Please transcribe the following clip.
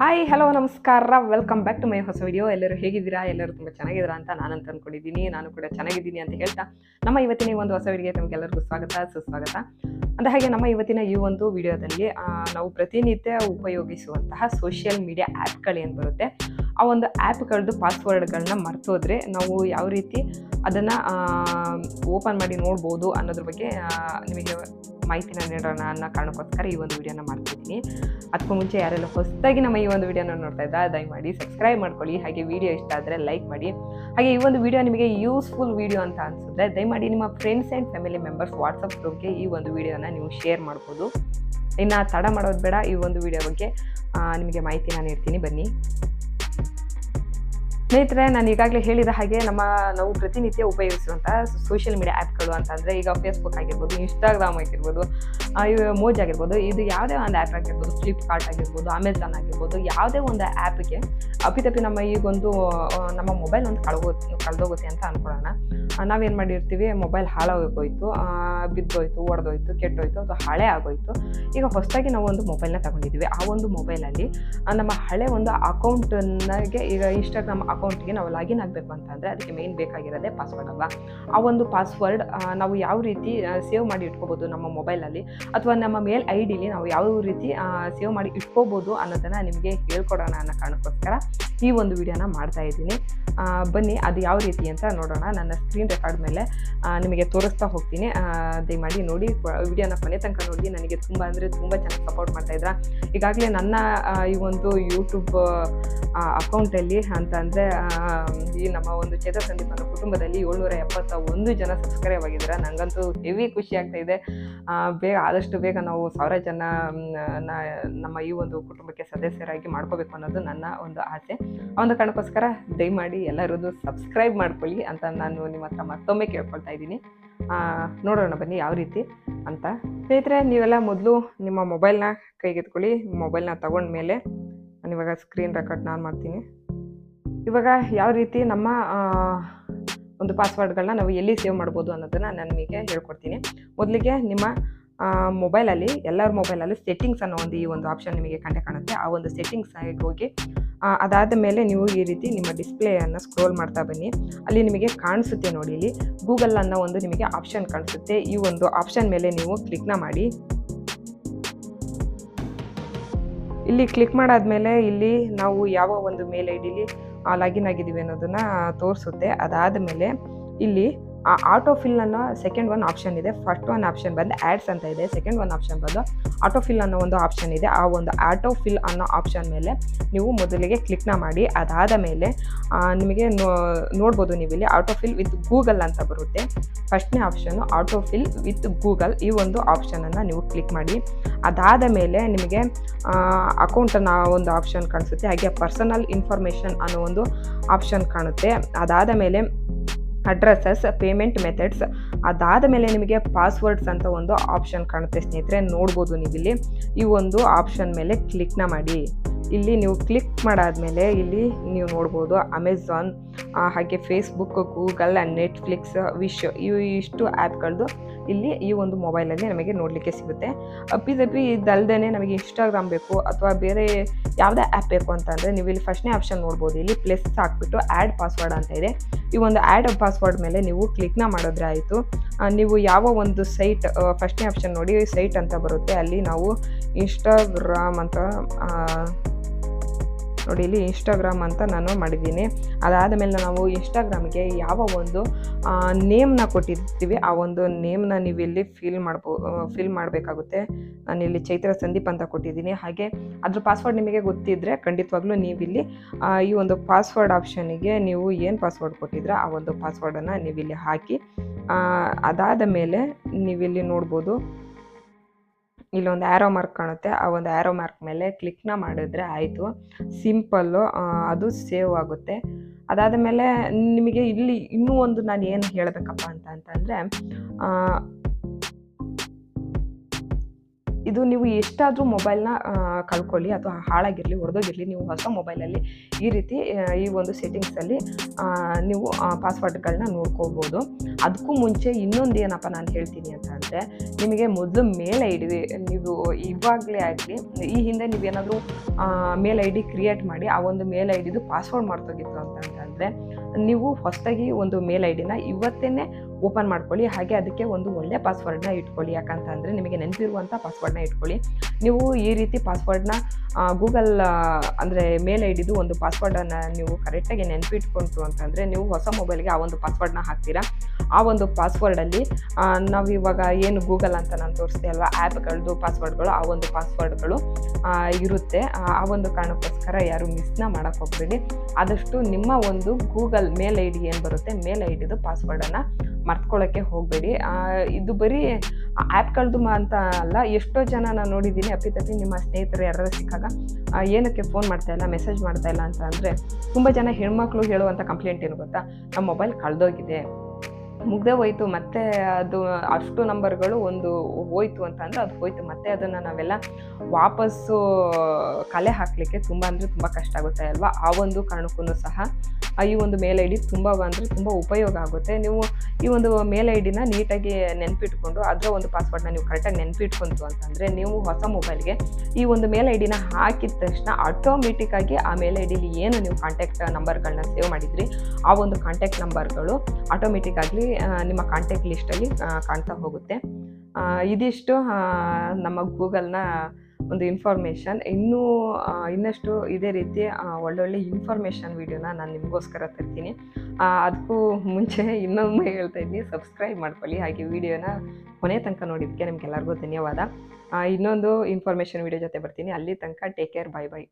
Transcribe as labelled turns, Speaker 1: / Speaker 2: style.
Speaker 1: Hi hello ನಮಸ್ಕಾರ. Welcome back to my ಹೊಸ video ಎಲ್ಲರೂ ಹೇಗಿದ್ದೀರಾ? ಎಲ್ಲರೂ ತುಂಬ ಚೆನ್ನಾಗಿದ್ದೀರಾ ಅಂತ ನಾನಂತ ಅಂದ್ಕೊಂಡಿದ್ದೀನಿ ನಾನು ಕೂಡ ಚೆನ್ನಾಗಿದ್ದೀನಿ ಅಂತ ಹೇಳ್ತಾ ನಮ್ಮ ಇವತ್ತಿನ ಒಂದು ಹೊಸ ವಿಡಿಯೋ ತಮಗೆಲ್ಲರಿಗೂ ಸ್ವಾಗತ, ಸುಸ್ವಾಗತ. ಅಂದ ಹಾಗೆ ನಮ್ಮ ಇವತ್ತಿನ ಈ ಒಂದು ವಿಡಿಯೋದಲ್ಲಿ ನಾವು ಪ್ರತಿನಿತ್ಯ ಉಪಯೋಗಿಸುವಂತಹ ಸೋಷಿಯಲ್ ಮೀಡಿಯಾ ಆ್ಯಪ್ಗಳೇನು ಬರುತ್ತೆ? ಆ ಒಂದು ಆ್ಯಪ್ಗಳದ್ದು ಪಾಸ್ವರ್ಡ್ಗಳನ್ನ ಮರ್ತೋದ್ರೆ ನಾವು ಯಾವ ರೀತಿ ಅದನ್ನು ಓಪನ್ ಮಾಡಿ ನೋಡ್ಬೋದು ಅನ್ನೋದ್ರ ಬಗ್ಗೆ ನಿಮಗೆ ಮಾಹಿತಿನ ನೀಡೋಣ ಅನ್ನೋ ಕಾರಣಕ್ಕೋಸ್ಕರ ಈ ಒಂದು ವಿಡಿಯೋನ ಮಾಡ್ತಿದ್ದೀನಿ. ಅದಕ್ಕೂ ಮುಂಚೆ ಯಾರೆಲ್ಲ ಹೊಸದಾಗಿ ನಮ್ಮ ಈ ಒಂದು ವಿಡಿಯೋನ ನೋಡ್ತಾ ಇದ್ದ ದಯಮಾಡಿ ಸಬ್ಸ್ಕ್ರೈಬ್ ಮಾಡ್ಕೊಳ್ಳಿ. ಹಾಗೆ ವಿಡಿಯೋ ಇಷ್ಟ ಆದರೆ ಲೈಕ್ ಮಾಡಿ. ಹಾಗೆ ಈ ಒಂದು ವಿಡಿಯೋ ನಿಮಗೆ ಯೂಸ್ಫುಲ್ ವಿಡಿಯೋ ಅಂತ ಅನಿಸಿದ್ರೆ ದಯಮಾಡಿ ನಿಮ್ಮ friends and family members WhatsApp ಗ್ರೂಪ್ಗೆ ಈ ಒಂದು ವಿಡಿಯೋನ ನೀವು ಶೇರ್ ಮಾಡ್ಬೋದು. ಇನ್ನು ತಡ ಮಾಡೋದು ಬೇಡ. ಈ ಒಂದು ವಿಡಿಯೋ ಬಗ್ಗೆ ನಿಮಗೆ ಮಾಹಿತಿನ ನೀಡ್ತೀನಿ. ಬನ್ನಿ. ಸ್ನೇಹಿತರೆ, ನಾನು ಈಗಾಗಲೇ ಹೇಳಿದ ಹಾಗೆ ನಮ್ಮ ನಾವು ಪ್ರತಿನಿತ್ಯ ಉಪಯೋಗಿಸುವಂತಹ ಸೋಷಿಯಲ್ ಮೀಡಿಯಾ ಆ್ಯಪ್ಗಳು ಅಂತಂದರೆ ಈಗ ಫೇಸ್ಬುಕ್ ಆಗಿರ್ಬೋದು ಇನ್ಸ್ಟಾಗ್ರಾಮ್ ಆಗಿರ್ಬೋದು ಮೋಜ್ ಆಗಿರ್ಬೋದು, ಇದು ಯಾವುದೇ ಒಂದು ಆ್ಯಪ್ ಆಗಿರ್ಬೋದು ಫ್ಲಿಪ್ಕಾರ್ಟ್ ಆಗಿರ್ಬೋದು ಅಮೆಝಾನ್ ಆಗಿರ್ಬೋದು, ಯಾವುದೇ ಒಂದು ಆ್ಯಪ್ಗೆ ಅಪಿತಪಿ ನಮ್ಮ ಈಗೊಂದು ನಮ್ಮ ಮೊಬೈಲ್ ಒಂದು ಕಳ್ಗೋ, ಕಳೆದೋಗುತ್ತೆ ಅಂತ ಅಂದ್ಕೊಳ್ಳೋಣ ನಾವೇನು ಮಾಡಿರ್ತೀವಿ ಮೊಬೈಲ್ ಹಾಳಾಗೋಯ್ತು ಬಿದ್ದೋಯ್ತು ಒಡೆದೋಯ್ತು ಕೆಟ್ಟೋಯ್ತು ಅದು ಹಳೆ ಆಗೋಯ್ತು, ಈಗ ಹೊಸದಾಗಿ ನಾವು ಒಂದು ಮೊಬೈಲ್ನ ತಗೊಂಡಿದ್ದೀವಿ. ಆ ಒಂದು ಮೊಬೈಲಲ್ಲಿ ನಮ್ಮ ಹಳೆ ಒಂದು ಅಕೌಂಟ್ನಾಗೆ ಈಗ ಇನ್ಸ್ಟಾಗ್ರಾಮ್ ಅಕೌಂಟ್ಗೆ ನಾವು ಲಾಗಿನ್ ಆಗಬೇಕು ಅಂತಂದರೆ ಅದಕ್ಕೆ ಮೇನ್ ಬೇಕಾಗಿರೋದೇ ಪಾಸ್ವರ್ಡ್ ಅಲ್ವಾ? ಆ ಒಂದು ಪಾಸ್ವರ್ಡ್ ನಾವು ಯಾವ ರೀತಿ ಸೇವ್ ಮಾಡಿ ಇಟ್ಕೋಬೋದು ನಮ್ಮ ಮೊಬೈಲಲ್ಲಿ ಅಥವಾ ನಮ್ಮ ಮೇಲ್ ಐ ಡಿಲಿ ನಾವು ಯಾವ ರೀತಿ ಸೇವ್ ಮಾಡಿ ಇಟ್ಕೋಬೋದು ಅನ್ನೋದನ್ನು ನಿಮಗೆ ಹೇಳ್ಕೊಡೋಣ ಅನ್ನೋ ಕಾರಣಕ್ಕೋಸ್ಕರ ಈ ಒಂದು ವಿಡಿಯೋನ ಮಾಡ್ತಾ ಇದ್ದೀನಿ. ಬನ್ನಿ, ಅದು ಯಾವ ರೀತಿ ಅಂತ ನೋಡೋಣ. ನನ್ನ ಸ್ಕ್ರೀನ್ ರೆಕಾರ್ಡ್ ಮೇಲೆ ನಿಮಗೆ ತೋರಿಸ್ತಾ ಹೋಗ್ತೀನಿ. ದಯಮಾಡಿ ನೋಡಿ ವಿಡಿಯೋನ ಕೊನೆ ತನಕ ನೋಡಿ. ನನಗೆ ತುಂಬ ಅಂದರೆ ತುಂಬ ಚೆನ್ನಾಗಿ ಸಪೋರ್ಟ್ ಮಾಡ್ತಾ ಇದ್ರ. ಈಗಾಗಲೇ ನನ್ನ ಈ ಒಂದು ಯೂಟ್ಯೂಬ್ ಅಕೌಂಟಲ್ಲಿ ಅಂತ ಅಂದರೆ ಈ ನಮ್ಮ ಒಂದು ಚೇತ ಸಂದೀಪ್ ಅನ್ನೋ ಕುಟುಂಬದಲ್ಲಿ ಏಳ್ನೂರ ಎಪ್ಪತ್ತ ಒಂದು ಜನ ಸಬ್ಸ್ಕ್ರೈಬ್ ಆಗಿದ್ದಾರೆ. ನಂಗಂತೂ ಹೆವಿ ಖುಷಿ ಆಗ್ತಾ ಇದೆ. ಬೇಗ, ಆದಷ್ಟು ಬೇಗ ನಾವು ಸಾವಿರ ಜನ ನಮ್ಮ ಈ ಒಂದು ಕುಟುಂಬಕ್ಕೆ ಸದಸ್ಯರಾಗಿ ಮಾಡ್ಕೋಬೇಕು ಅನ್ನೋದು ನನ್ನ ಒಂದು ಆಸೆ. ಒಂದು ಕಾರಣಕ್ಕೋಸ್ಕರ ದಯಮಾಡಿ ಎಲ್ಲರದ್ದು ಸಬ್ಸ್ಕ್ರೈಬ್ ಮಾಡ್ಕೊಳ್ಳಿ ಅಂತ ನಾನು ನಿಮ್ಮ ಹತ್ರ ಮತ್ತೊಮ್ಮೆ ಕೇಳ್ಕೊಳ್ತಾ ಇದ್ದೀನಿ. ನೋಡೋಣ ಬನ್ನಿ ಯಾವ ರೀತಿ ಅಂತ. ಸ್ನೇಹಿತರೆ, ನೀವೆಲ್ಲ ಮೊದಲು ನಿಮ್ಮ ಮೊಬೈಲ್ನ ಕೈಗೆತ್ಕೊಳ್ಳಿ. ಮೊಬೈಲ್ನ ತಗೊಂಡ್ಮೇಲೆ ನಾನು ಇವಾಗ ಸ್ಕ್ರೀನ್ ರೆಕಾರ್ಡ್ ನಾನು ಮಾಡ್ತೀನಿ. ಇವಾಗ ಯಾವ ರೀತಿ ನಮ್ಮ ಒಂದು ಪಾಸ್ವರ್ಡ್ಗಳನ್ನ ನಾವು ಎಲ್ಲಿ ಸೇವ್ ಮಾಡ್ಬೋದು ಅನ್ನೋದನ್ನು ನಾನು ನಿಮಗೆ ಹೇಳ್ಕೊಡ್ತೀನಿ. ಮೊದಲಿಗೆ ನಿಮ್ಮ ಮೊಬೈಲಲ್ಲಿ ಎಲ್ಲರ ಮೊಬೈಲಲ್ಲಿ ಸೆಟ್ಟಿಂಗ್ಸ್ ಅನ್ನೋ ಒಂದು ಈ ಒಂದು ಆಪ್ಷನ್ ನಿಮಗೆ ಕಂಡೆ ಕಾಣುತ್ತೆ. ಆ ಒಂದು ಸೆಟ್ಟಿಂಗ್ಸ್ ಹೋಗಿ ಅದಾದ ಮೇಲೆ ನೀವು ಈ ರೀತಿ ನಿಮ್ಮ ಡಿಸ್ಪ್ಲೇಯನ್ನು ಸ್ಕ್ರೋಲ್ ಮಾಡ್ತಾ ಬನ್ನಿ. ಅಲ್ಲಿ ನಿಮಗೆ ಕಾಣಿಸುತ್ತೆ ನೋಡಿ ಇಲ್ಲಿ. ಗೂಗಲ್ ಅನ್ನೋ ಒಂದು ನಿಮಗೆ ಆಪ್ಷನ್ ಕಾಣಿಸುತ್ತೆ. ಈ ಒಂದು ಆಪ್ಷನ್ ಮೇಲೆ ನೀವು ಕ್ಲಿಕ್ನ ಮಾಡಿ. ಇಲ್ಲಿ ಕ್ಲಿಕ್ ಮಾಡಾದ್ಮೇಲೆ ಇಲ್ಲಿ ನಾವು ಯಾವ ಒಂದು ಮೇಲ್ ಐ ಡಿಲಿ ಲಾಗಿನ್ ಆಗಿದ್ದೀವಿ ಅನ್ನೋದನ್ನ ತೋರಿಸುತ್ತೆ. ಅದಾದ ಮೇಲೆ ಇಲ್ಲಿ ಆಟೋ ಫಿಲ್ ಅನ್ನೋ ಸೆಕೆಂಡ್ ಒನ್ ಆಪ್ಷನ್ ಇದೆ. ಫಸ್ಟ್ ಒನ್ ಆಪ್ಷನ್ ಬಂದು ಆ್ಯಡ್ಸ್ ಅಂತ ಇದೆ. ಸೆಕೆಂಡ್ ಒನ್ ಆಪ್ಷನ್ ಬಂದು ಆಟೋ ಫಿಲ್ ಅನ್ನೋ ಒಂದು ಆಪ್ಷನ್ ಇದೆ. ಆ ಒಂದು ಆಟೋ ಫಿಲ್ ಅನ್ನೋ ಆಪ್ಷನ್ ಮೇಲೆ ನೀವು ಮೊದಲಿಗೆ ಕ್ಲಿಕ್ನ ಮಾಡಿ. ಅದಾದ ಮೇಲೆ ನಿಮಗೆ ನೋಡ್ಬೋದು ನೀವು ಇಲ್ಲಿ ಆಟೋ ಫಿಲ್ ವಿತ್ ಗೂಗಲ್ ಅಂತ ಬರುತ್ತೆ. ಫಸ್ಟ್ನೇ ಆಪ್ಷನ್ನು ಆಟೋ ಫಿಲ್ ವಿತ್ ಗೂಗಲ್ ಈ ಒಂದು ಆಪ್ಷನನ್ನು ನೀವು ಕ್ಲಿಕ್ ಮಾಡಿ. ಅದಾದ ಮೇಲೆ ನಿಮಗೆ ಅಕೌಂಟನ್ನು ಒಂದು ಆಪ್ಷನ್ ಕಾಣಿಸುತ್ತೆ. ಹಾಗೆ ಪರ್ಸನಲ್ ಇನ್ಫಾರ್ಮೇಷನ್ ಅನ್ನೋ ಒಂದು ಆಪ್ಷನ್ ಕಾಣುತ್ತೆ. ಅದಾದ ಮೇಲೆ ಅಡ್ರೆಸಸ್ ಪೇಮೆಂಟ್ ಮೆಥಡ್ಸ್ ಅದಾದ ಮೇಲೆ ನಿಮಗೆ ಪಾಸ್ವರ್ಡ್ಸ್ ಅಂತ ಒಂದು ಆಪ್ಷನ್ ಕಾಣುತ್ತೆ ಸ್ನೇಹಿತರೆ, ನೋಡ್ಬೋದು ನೀವಿಲ್ಲಿ. ಈ ಒಂದು ಆಪ್ಷನ್ ಮೇಲೆ ಕ್ಲಿಕ್ನ ಮಾಡಿ. ಇಲ್ಲಿ ನೀವು ಕ್ಲಿಕ್ ಮಾಡಾದಮೇಲೆ ಇಲ್ಲಿ ನೀವು ನೋಡ್ಬೋದು ಅಮೆಝಾನ್ ಹಾಗೆ ಫೇಸ್ಬುಕ್ ಗೂಗಲ್ ಆ್ಯಂಡ್ ನೆಟ್ಫ್ಲಿಕ್ಸ್ ವಿಶ್ ಇವು ಇಷ್ಟು ಆ್ಯಪ್ಗಳದ್ದು ಇಲ್ಲಿ ಈ ಒಂದು ಮೊಬೈಲಲ್ಲಿ ನಮಗೆ ನೋಡಲಿಕ್ಕೆ ಸಿಗುತ್ತೆ. ಅಪ್ಪಿದಪ್ಪಿ ಇದಲ್ದೇ ನಮಗೆ ಇನ್ಸ್ಟಾಗ್ರಾಮ್ ಬೇಕು ಅಥವಾ ಬೇರೆ ಯಾವುದೇ ಆ್ಯಪ್ ಬೇಕು ಅಂತಂದರೆ ನೀವು ಇಲ್ಲಿ ಫಸ್ಟ್ನೇ ಆಪ್ಷನ್ ನೋಡ್ಬೋದು. ಇಲ್ಲಿ ಪ್ಲಸ್ ಹಾಕ್ಬಿಟ್ಟು ಆ್ಯಡ್ ಪಾಸ್ವರ್ಡ್ ಅಂತ ಇದೆ. ಈ ಒಂದು ಆ್ಯಡ್ ಪಾಸ್ವರ್ಡ್ ಮೇಲೆ ನೀವು ಕ್ಲಿಕ್ನ ಮಾಡಿದ್ರೆ ಆಯಿತು. ನೀವು ಯಾವ ಒಂದು ಸೈಟ್ ಫಸ್ಟ್ನೇ ಆಪ್ಷನ್ ನೋಡಿ ಸೈಟ್ ಅಂತ ಬರುತ್ತೆ. ಅಲ್ಲಿ ನಾವು ಇನ್ಸ್ಟಾಗ್ರಾಮ್ ಅಂತ ನೋಡಿ, ಇಲ್ಲಿ ಇನ್ಸ್ಟಾಗ್ರಾಮ್ ಅಂತ ನಾನು ಮಾಡಿದ್ದೀನಿ. ಅದಾದ ಮೇಲೆ ನಾವು ಇನ್ಸ್ಟಾಗ್ರಾಮ್ಗೆ ಯಾವ ಒಂದು ನೇಮ್ನ ಕೊಟ್ಟಿರ್ತೀವಿ, ಆ ಒಂದು ನೇಮ್ನ ನೀವು ಇಲ್ಲಿ ಫಿಲ್ ಮಾಡ್ಬೋ ಫಿಲ್ ಮಾಡಬೇಕಾಗುತ್ತೆ. ನಾನು ಇಲ್ಲಿ ಚೈತ್ರ ಸಂದೀಪ್ ಅಂತ ಕೊಟ್ಟಿದ್ದೀನಿ. ಹಾಗೆ ಅದ್ರ ಪಾಸ್ವರ್ಡ್ ನಿಮಗೆ ಗೊತ್ತಿದ್ದರೆ ಖಂಡಿತವಾಗ್ಲೂ ನೀವಿಲ್ಲಿ ಈ ಒಂದು ಪಾಸ್ವರ್ಡ್ ಆಪ್ಷನಿಗೆ ನೀವು ಏನು ಪಾಸ್ವರ್ಡ್ ಕೊಟ್ಟಿದ್ರೆ ಆ ಒಂದು ಪಾಸ್ವರ್ಡನ್ನು ನೀವಿಲ್ಲಿ ಹಾಕಿ ಅದಾದ ಮೇಲೆ ನೀವಿಲ್ಲಿ ನೋಡ್ಬೋದು. ಇಲ್ಲೊಂದು ಆ್ಯರೋ ಮಾರ್ಕ್ ಕಾಣುತ್ತೆ. ಆ ಒಂದು ಆ್ಯರೋ ಮಾರ್ಕ್ ಮೇಲೆ ಕ್ಲಿಕ್ನ ಮಾಡಿದ್ರೆ ಆಯಿತು. ಸಿಂಪಲ್ಲು ಅದು ಸೇವ್ ಆಗುತ್ತೆ. ಅದಾದ ಮೇಲೆ ನಿಮಗೆ ಇಲ್ಲಿ ಇನ್ನೂ ಒಂದು ನಾನು ಏನು ಹೇಳಬೇಕಪ್ಪ ಅಂತ ಅಂತಂದರೆ ಇದು ನೀವು ಎಷ್ಟಾದರೂ ಮೊಬೈಲ್ನ ಕಳ್ಕೊಳ್ಳಿ ಅಥವಾ ಹಾಳಾಗಿರಲಿ ಹೊಡೆದೋಗಿರಲಿ ನೀವು ಹೊಸ ಮೊಬೈಲಲ್ಲಿ ಈ ರೀತಿ ಈ ಒಂದು ಸೆಟ್ಟಿಂಗ್ಸಲ್ಲಿ ನೀವು ಪಾಸ್ವರ್ಡ್ಗಳನ್ನ ನೋಡ್ಕೋಬೋದು. ಅದಕ್ಕೂ ಮುಂಚೆ ಇನ್ನೊಂದು ಏನಪ್ಪ ನಾನು ಹೇಳ್ತೀನಿ ಅಂತ ಅಂದರೆ, ನಿಮಗೆ ಮೊದಲು ಮೇಲ್ ಐ ಡಿ ನೀವು ಇವಾಗಲೇ ಆಗಲಿ, ಈ ಹಿಂದೆ ನೀವೇನಾದರೂ ಮೇಲ್ ಐ ಡಿ ಕ್ರಿಯೇಟ್ ಮಾಡಿ, ಆ ಒಂದು ಮೇಲ್ ಐ ಡಿದು ಪಾಸ್ವರ್ಡ್ ಮಾಡ್ತೋಗಿತ್ತು ಅಂತ ಅಂತಂದರೆ ನೀವು ಹೊಸದಾಗಿ ಒಂದು ಮೇಲ್ ಐ ಡಿನ ಇವತ್ತೇ ಓಪನ್ ಮಾಡ್ಕೊಳ್ಳಿ. ಹಾಗೆ ಅದಕ್ಕೆ ಒಂದು ಒಳ್ಳೆ ಪಾಸ್ವರ್ಡ್ನ ಇಟ್ಕೊಳ್ಳಿ. ಯಾಕಂತಂದರೆ ನಿಮಗೆ ನೆನಪಿರುವಂಥ ಪಾಸ್ವರ್ಡ್ನ ಇಟ್ಕೊಳ್ಳಿ. ನೀವು ಈ ರೀತಿ ಪಾಸ್ವರ್ಡ್ನ ಗೂಗಲ್ ಅಂದರೆ ಮೇಲ್ ಐ ಡಿದು ಒಂದು ಪಾಸ್ವರ್ಡನ್ನು ನೀವು ಕರೆಕ್ಟಾಗಿ ನೆನಪಿಟ್ಕೊಂತು ಅಂತಂದರೆ ನೀವು ಹೊಸ ಮೊಬೈಲ್ಗೆ ಆ ಒಂದು ಪಾಸ್ವರ್ಡ್ನ ಹಾಕ್ತೀರಾ. ಆ ಒಂದು ಪಾಸ್ವರ್ಡಲ್ಲಿ ನಾವು ಇವಾಗ ಏನು ಗೂಗಲ್ ಅಂತ ನಾನು ತೋರಿಸ್ದೆ ಅಲ್ವಾ? ಆ್ಯಪ್ಗಳದ್ದು ಪಾಸ್ವರ್ಡ್ಗಳು ಆ ಒಂದು ಪಾಸ್ವರ್ಡ್ಗಳು ಇರುತ್ತೆ. ಆ ಒಂದು ಕಾರಣಕ್ಕೋಸ್ಕರ ಯಾರು ಮಿಸ್ನ ಮಾಡೋಕ್ಕೆ ಹೋಗಬೇಡಿ. ಆದಷ್ಟು ನಿಮ್ಮ ಒಂದು ಗೂಗಲ್ ಮೇಲ್ ಐ ಡಿ ಏನು ಬರುತ್ತೆ? ಮೇಲ್ ಐ ಡಿದು ಪಾಸ್ವರ್ಡನ್ನು ಮರ್ತ್ಕೊಳ್ಳೋಕ್ಕೆ ಹೋಗಬೇಡಿ. ಇದು ಬರೀ ಆ್ಯಪ್ಗಳದ್ದು ಅಂತ ಅಲ್ಲ, ಎಷ್ಟೋ ಜನ ನಾನು ನೋಡಿದ್ದೀನಿ, ಅಪ್ಪಿತಪ್ಪಿ ನಿಮ್ಮ ಸ್ನೇಹಿತರು ಯಾರು ಸಿಕ್ಕಾಗ ಏನಕ್ಕೆ ಫೋನ್ ಮಾಡ್ತಾ ಇಲ್ಲ ಮೆಸೇಜ್ ಮಾಡ್ತಾ ಇಲ್ಲ ಅಂತ ಅಂದರೆ, ತುಂಬ ಜನ ಹೆಣ್ಮಕ್ಳು ಹೇಳುವಂಥ ಕಂಪ್ಲೇಂಟ್ ಏನು ಗೊತ್ತಾ? ನಮ್ಮ ಮೊಬೈಲ್ ಕಳೆದೋಗಿದೆ. ಮುಗ್ದೇ ಹೋಯ್ತು. ಮತ್ತೆ ಅದು ಅಷ್ಟು ನಂಬರ್ಗಳು ಒಂದು ಹೋಯ್ತು ಅಂತಂದ್ರೆ ಅದು ಹೋಯ್ತು. ಮತ್ತೆ ಅದನ್ನು ನಾವೆಲ್ಲ ವಾಪಸ್ಸು ಕಲೆ ಹಾಕಲಿಕ್ಕೆ ತುಂಬ ಅಂದರೆ ತುಂಬ ಕಷ್ಟ ಆಗುತ್ತೆ ಅಲ್ವಾ? ಆ ಒಂದು ಕಾರಣಕ್ಕೂ ಸಹ ಈ ಒಂದು ಮೇಲ್ ಐ ಡಿ ತುಂಬ ಅಂದರೆ ತುಂಬ ಉಪಯೋಗ ಆಗುತ್ತೆ. ನೀವು ಈ ಒಂದು ಮೇಲ್ ಐ ಡಿನ ನೀಟಾಗಿ ನೆನಪಿಟ್ಕೊಂಡು ಅದರ ಒಂದು ಪಾಸ್ವರ್ಡ್ನ ನೀವು ಕರೆಕ್ಟಾಗಿ ನೆನಪಿಟ್ಕೊಂತು ಅಂತಂದರೆ ನೀವು ಹೊಸ ಮೊಬೈಲ್ಗೆ ಈ ಒಂದು ಮೇಲ್ ಐ ಡಿನ ಹಾಕಿದ ತಕ್ಷಣ ಆಟೋಮೆಟಿಕ್ಕಾಗಿ ಆ ಮೇಲ್ ಐ ಡಿಲಿ ಏನು ನೀವು ಕಾಂಟ್ಯಾಕ್ಟ್ ನಂಬರ್ಗಳನ್ನ ಸೇವ್ ಮಾಡಿದ್ರಿ, ಆ ಒಂದು ಕಾಂಟ್ಯಾಕ್ಟ್ ನಂಬರ್ಗಳು ಆಟೋಮೆಟಿಕ್ ನಿಮ್ಮ ಕಾಂಟ್ಯಾಕ್ಟ್ ಲಿಸ್ಟಲ್ಲಿ ಕಾಣ್ತಾ ಹೋಗುತ್ತೆ. ಇದಿಷ್ಟು ನಮ್ಮ ಗೂಗಲ್ನ ಒಂದು ಇನ್ಫಾರ್ಮೇಷನ್ ಇನ್ನೂ ಇನ್ನಷ್ಟು ಇದೇ ರೀತಿ ಒಳ್ಳೊಳ್ಳೆ ಇನ್ಫಾರ್ಮೇಷನ್ ವೀಡಿಯೋನ ನಾನು ನಿಮಗೋಸ್ಕರ ತರ್ತೀನಿ. ಅದಕ್ಕೂ ಮುಂಚೆ ಇನ್ನೊಮ್ಮೆ ಹೇಳ್ತಾ ಇದ್ದೀನಿ ಸಬ್ಸ್ಕ್ರೈಬ್ ಮಾಡ್ಕೊಳ್ಳಿ. ಹಾಗೆ ವಿಡಿಯೋನ ಕೊನೆ ತನಕ ನೋಡಿದ್ದಕ್ಕೆ ನಿಮ್ಗೆಲ್ಲರಿಗೂ ಧನ್ಯವಾದ. ಇನ್ನೊಂದು ಇನ್ಫಾರ್ಮೇಷನ್ ವೀಡಿಯೋ ಜೊತೆ ಬರ್ತೀನಿ. ಅಲ್ಲಿ ತನಕ ಟೇಕ್ ಕೇರ್ ಬೈ ಬೈ